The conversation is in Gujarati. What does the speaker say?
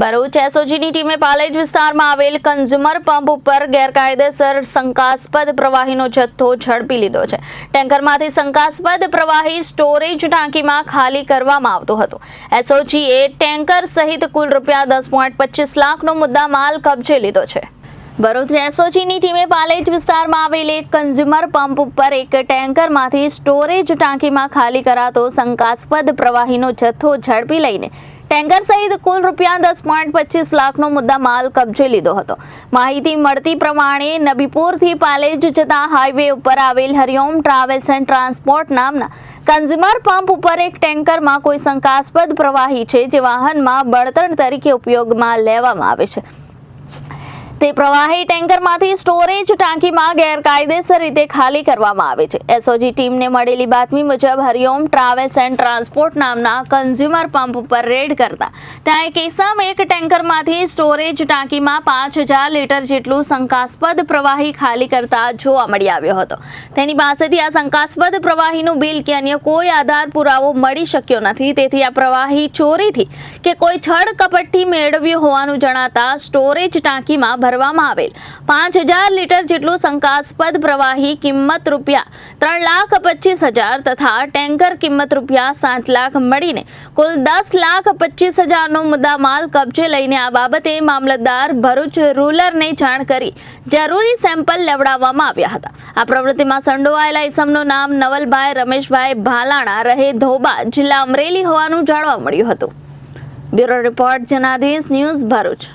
ભરૂચ એસઓજીની ટીમે પાલેજ વિસ્તારમાં આવેલ કન્ઝ્યુમર પંપ ઉપર ગેરકાયદેસર શંકાસ્પદ પ્રવાહીનો જથ્થો ઝડપી લીધો છે. ટેન્કરમાંથી શંકાસ્પદ પ્રવાહી સ્ટોરેજ ટાંકીમાં ખાલી કરવામાં આવતો હતો. એસઓજીએ ટેન્કર સહિત કુલ રૂપિયા દસ પોઈન્ટ પચીસ લાખનો મુદ્દા માલ કબજે લીધો છે. ભરૂચ એસઓજીની ટીમે પાલેજ વિસ્તારમાં આવેલ એક કન્ઝ્યુમર પંપ ઉપર એક ટેન્કરમાંથી સ્ટોરેજ ટાંકીમાં ખાલી કરાતો શંકાસ્પદ પ્રવાહીનો જથ્થો ઝડપી લઈને ટેન્કર સહિત કુલ રૂપિયા દસ પોઈન્ટ પચીસ લાખનો મુદ્દા માલ કબજે લીધો હતો. માહિતી મળતી પ્રમાણે નબીપુરથી પાલેજ જતા હાઈવે ઉપર આવેલ હરિઓમ ટ્રાવેલ્સ એન્ડ ટ્રાન્સપોર્ટ નામના કન્ઝ્યુમર પંપ ઉપર એક ટેન્કરમાં કોઈ શંકાસ્પદ પ્રવાહી છે જે વાહનમાં બળતણ તરીકે ઉપયોગમાં લેવામાં આવે છે. તે પ્રવાહી ટેન્કરમાંથી સ્ટોરેજ ટાંકીમાં ગેરકાયદેસર રીતે ખાલી કરવામાં આવે છે. એસઓજી ટીમને મળેલી બાતમી મુજબ હરિઓમ ટ્રાવેલ્સ એન્ડ ટ્રાન્સપોર્ટ નામના કન્ઝ્યુમર પંપ ઉપર રેડ કરતા ત્યાં એક ઇસમ એક ટેન્કરમાંથી સ્ટોરેજ ટાંકીમાં પાંચ હજાર લીટર જેટલું શંકાસ્પદ પ્રવાહી ખાલી કરતા જોવા મળી આવ્યો હતો. તેની પાસેથી આ શંકાસ્પદ પ્રવાહીનું બિલ કે અન્ય કોઈ આધાર પુરાવો મળી શક્યો નથી. તેથી આ પ્રવાહી ચોરીથી કે કોઈ છળ કપટથી મેળવ્યું હોવાનું જણાતા સ્ટોરેજ ટાંકીમાં ભરવામાં આવેલ. પાંચ હજાર લીટર જેટલું શંકાસ્પદ પ્રવાહી કિંમત રૂપિયા ત્રણ લાખ પચીસ હજાર તથા ટેન્કર કિંમત રૂપિયા સાત લાખ મળીને કુલ દસ લાખ પચીસ હજારનો મુદ્દા માલ કબજે લઈને આ બાબતે મામલતદાર ભરૂચ રૂલરને જાણ કરી જરૂરી સેમ્પલ લેવડાવવામાં આવ્યા હતા. આ પ્રવૃત્તિમાં સંડોવાયેલા ઇસમનું નામ નવલભાઈ રમેશભાઈ ભાલાણા રહે ધોબા જિલ્લા અમરેલી હોવાનું જાણવા મળ્યું હતું. Bureau report Janadesh news Bharuch.